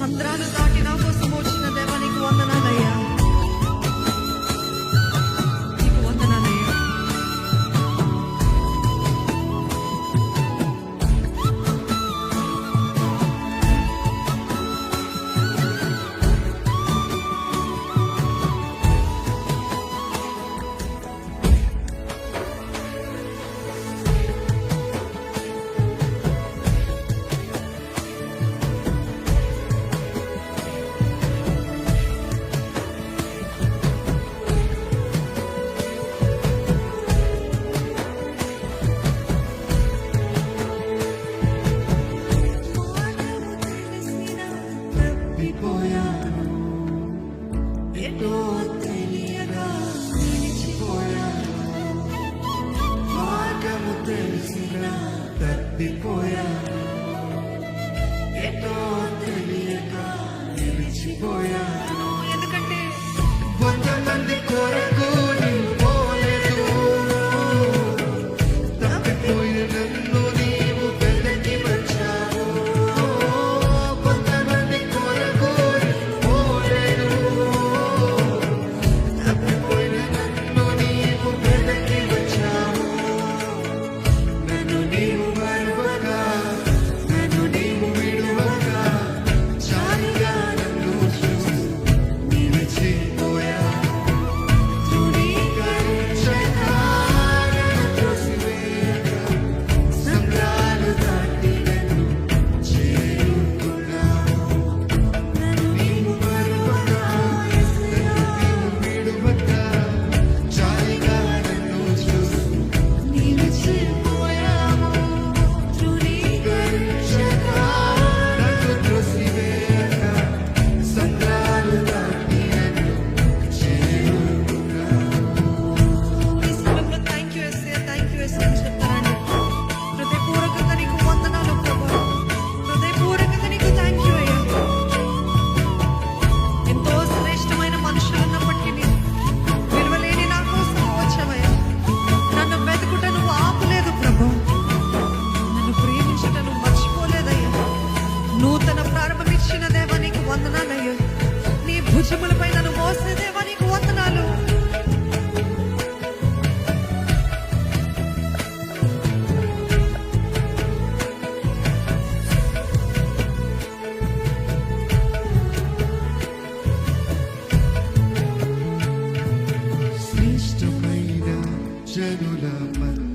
Samdran is not enough for Sumo It భుజములపై నన్ను మోసేదేవా నీకు వందనాలు? శ్రేష్టమైన జనుల మధ్య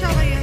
actually